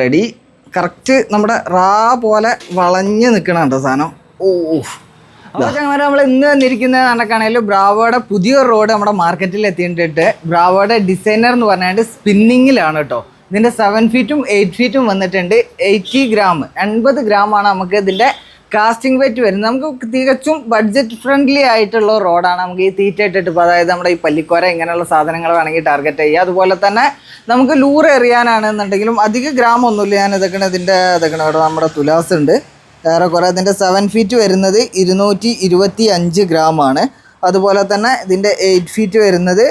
Ready. Correct നമ്മുടെ റാ പോലെ വളഞ്ഞ് നിൽക്കണുണ്ടോ സാധനം? ഓ അപ്പോൾ ചങ്ങന്മാരെ നമ്മൾ ഇന്ന് വന്നിരിക്കുന്ന കണക്കാണെങ്കിലും ബ്രാവോയുടെ പുതിയ റോഡ് നമ്മുടെ മാർക്കറ്റിൽ എത്തിയിട്ടിട്ട് ബ്രാവോയുടെ ഡിസൈനർ എന്ന് പറഞ്ഞാൽ സ്പിന്നിങ്ങിലാണ് കേട്ടോ. ഇതിന്റെ സെവൻ ഫീറ്റും എയ്റ്റ് ഫീറ്റും വന്നിട്ടുണ്ട്. എയ്റ്റി ഗ്രാം എൺപത് ഗ്രാമാണ് നമുക്ക് ഇതിന്റെ കാസ്റ്റിംഗ് വെയിറ്റ് വരും. നമുക്ക് തികച്ചും ബഡ്ജറ്റ് ഫ്രണ്ട്ലി ആയിട്ടുള്ള റോഡാണ് നമുക്ക് ഈ തീറ്റ ഇട്ടിട്ട് അതായത് നമ്മുടെ ഈ പല്ലിക്കോര ഇങ്ങനെയുള്ള സാധനങ്ങൾ വേണമെങ്കിൽ ടാർഗറ്റ് ചെയ്യുക അതുപോലെ തന്നെ നമുക്ക് ലൂർ എറിയാനാണെന്നുണ്ടെങ്കിലും അധികം ഗ്രാം ഒന്നുമില്ല. ഞാൻ ഇതൊക്കെ ഇതിന്റെ ഇതൊക്കെ ഇവിടെ നമ്മുടെ തുലാസ് ഉണ്ട്. ഏറെക്കുറെ അതിന്റെ സെവൻ ഫീറ്റ് വരുന്നത് ഇരുന്നൂറ്റി ഇരുപത്തി അഞ്ച് ഗ്രാമാണ് അതുപോലെ തന്നെ ഇതിന്റെ എയ്റ്റ് ഫീറ്റ് വരുന്നത്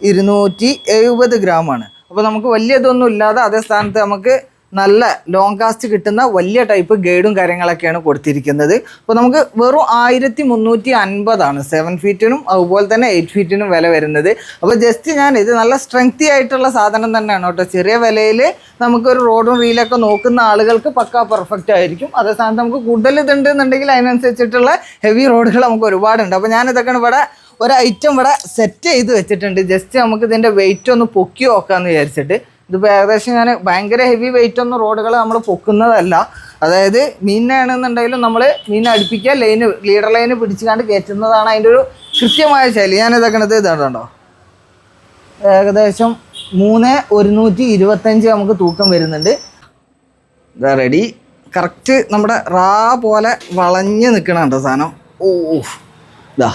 ഇരുന്നൂറ്റി എഴുപത് ഗ്രാമാണ് അപ്പോൾ നമുക്ക് വലിയ ഇതൊന്നും ഇല്ലാതെ അതേ സ്ഥാനത്ത് നമുക്ക് നല്ല ലോങ് കാസ്റ്റ് കിട്ടുന്ന വലിയ ടൈപ്പ് ഗൈഡും കാര്യങ്ങളൊക്കെയാണ് കൊടുത്തിരിക്കുന്നത്. അപ്പോൾ നമുക്ക് വെറും ആയിരത്തി മുന്നൂറ്റി അൻപതാണ് സെവൻ ഫീറ്റിനും അതുപോലെ തന്നെ എയ്റ്റ് ഫീറ്റിനും വില വരുന്നത്. അപ്പോൾ ജസ്റ്റ് ഞാൻ ഇത് നല്ല സ്ട്രെങ്തി ആയിട്ടുള്ള സാധനം തന്നെയാണ് കേട്ടോ. ചെറിയ വിലയിൽ നമുക്കൊരു റോഡും റീലൊക്കെ നോക്കുന്ന ആളുകൾക്ക് പക്ക പെർഫെക്റ്റ് ആയിരിക്കും. അതേ സ്ഥാനത്ത് നമുക്ക് കൂടുതൽ ഇതുണ്ട് എന്നുണ്ടെങ്കിൽ അതിനനുസരിച്ചിട്ടുള്ള ഹെവി റോഡുകൾ നമുക്ക് ഒരുപാടുണ്ട്. അപ്പോൾ ഞാനിതൊക്കെയാണ് ഇവിടെ ഒരു ഐറ്റം ഇവിടെ സെറ്റ് ചെയ്ത് വെച്ചിട്ടുണ്ട്. ജസ്റ്റ് നമുക്ക് ഇതിന്റെ വെയിറ്റ് ഒന്ന് പൊക്കി നോക്കാമെന്ന് വിചാരിച്ചിട്ട്. ഇതിപ്പോൾ ഏകദേശം ഞാൻ ഭയങ്കര ഹെവി വെയിറ്റ് ഒന്നും റോഡുകൾ നമ്മൾ പൊക്കുന്നതല്ല. അതായത് മീനാണെന്നുണ്ടെങ്കിലും നമ്മൾ മീൻ അടുപ്പിക്കുക ലൈന് ലീഡർ ലൈന് പിടിച്ചുകൊണ്ട് കയറ്റുന്നതാണ് അതിന്റെ ഒരു കൃത്യമായ ശൈലി. ഞാൻ ഇതാക്കണത് ഇതാണ്ടോ ഏകദേശം മൂന്ന് ഒരുന്നൂറ്റി ഇരുപത്തഞ്ച് നമുക്ക് തൂക്കം വരുന്നുണ്ട്. ഇതാ റെഡി കറക്റ്റ് നമ്മുടെ റാ പോലെ വളഞ്ഞ് നിൽക്കണുണ്ടോ സാധനം? ഓ. ഇതാ.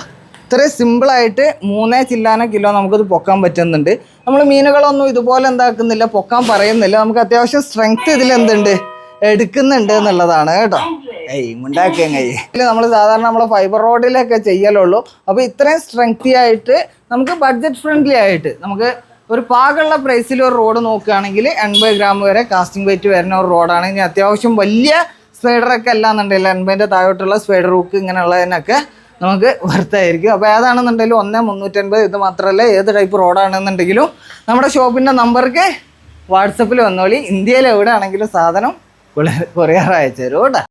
ഇത്രയും സിമ്പിളായിട്ട് മൂന്നേ ചില്ലാന കിലോ നമുക്കിത് പൊക്കാൻ പറ്റുന്നുണ്ട്. നമ്മൾ മീനുകളൊന്നും ഇതുപോലെ എന്താക്കുന്നില്ല പൊക്കാൻ പറയുന്നില്ല. നമുക്ക് അത്യാവശ്യം സ്ട്രെങ്ത് ഇതിൽ എന്തുണ്ട്? എടുക്കുന്നുണ്ട് എന്നുള്ളതാണ് കേട്ടോ. ഏയ് മുണ്ടാക്കിയ കൈ നമ്മൾ സാധാരണ നമ്മൾ ഫൈബർ റോഡിലൊക്കെ ചെയ്യലുള്ളൂ. അപ്പോൾ ഇത്രയും സ്ട്രെങ്തി ആയിട്ട് നമുക്ക് ബഡ്ജറ്റ് ഫ്രണ്ട്ലി ആയിട്ട് നമുക്ക് ഒരു പാകുള്ള പ്രൈസിൽ ഒരു റോഡ് നോക്കുകയാണെങ്കിൽ എൺപത് ഗ്രാം വരെ കാസ്റ്റിംഗ് വെയിറ്റ് വരുന്ന ഒരു റോഡാണ് ഇനി അത്യാവശ്യം വലിയ സ്പൈഡറൊക്കെ അല്ലാന്നുണ്ടെങ്കിൽ എൺപതിന്റെ താഴോട്ടുള്ള സ്പൈഡർ ഹൂക്ക് ഇങ്ങനെയുള്ളതിനൊക്കെ നമുക്ക് വർത്തായിരിക്കും അപ്പോൾ ഏതാണെന്നുണ്ടെങ്കിലും ഒന്ന് മുന്നൂറ്റൻപത് ഇത് മാത്രമല്ല ഏത് ടൈപ്പ് റോഡാണെന്നുണ്ടെങ്കിലും നമ്മുടെ ഷോപ്പിന്റെ നമ്പർക്ക് വാട്സപ്പിൽ വന്നോളി. ഇന്ത്യയിൽ എവിടെ ആണെങ്കിലും സാധനം കൊറിയർ അയച്ചു തരും കേട്ടോ.